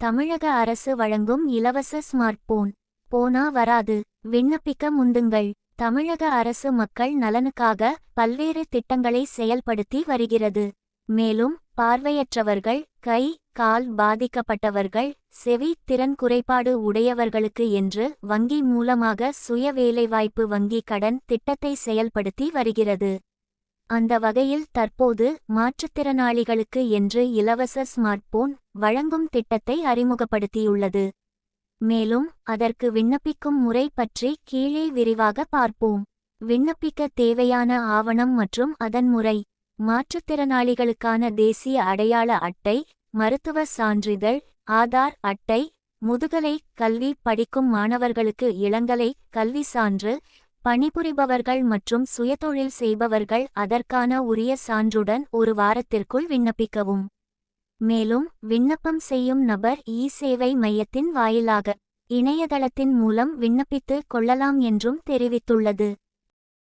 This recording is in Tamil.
தமிழக அரசு வழங்கும் இலவச ஸ்மார்ட் போன். போனா வராது. விண்ணப்பிக்க முந்துங்கள். தமிழக அரசு மக்கள் நலனுக்காக பல்வேறு திட்டங்களை செயல்படுத்தி வருகிறது. மேலும் பார்வையற்றவர்கள் கை கால் பாதிக்கப்பட்டவர்கள் செவி திறன் குறைபாடு உடையவர்களுக்கு என்று வங்கி மூலமாக சுய வேலைவாய்ப்பு வங்கி கடன் திட்டத்தை செயல்படுத்தி வருகிறது. அந்த வகையில் தற்போது மாற்றுத்திறனாளிகளுக்கு என்று இலவச ஸ்மார்ட் போன் வழங்கும் திட்டத்தை அறிமுகப்படுத்தியுள்ளது. மேலும் அதற்கு விண்ணப்பிக்கும் முறை பற்றி கீழே விரிவாக பார்ப்போம். விண்ணப்பிக்க தேவையான ஆவணம் மற்றும் அதன் முறை மாற்றுத்திறனாளிகளுக்கான தேசிய அடையாள அட்டை மருத்துவ சான்றிதழ் ஆதார் அட்டை முதுகலை கல்வி படிக்கும் மாணவர்களுக்கு இளங்கலை கல்வி சான்று பணிபுரிபவர்கள் மற்றும் சுயதொழில் செய்பவர்கள் அதற்கான உரிய சான்றுடன் ஒரு வாரத்திற்குள் விண்ணப்பிக்கவும். மேலும் விண்ணப்பம் செய்யும் நபர் இ சேவை மையத்தின் வாயிலாக இணையதளத்தின் மூலம் விண்ணப்பித்து கொள்ளலாம் என்றும் தெரிவித்துள்ளது.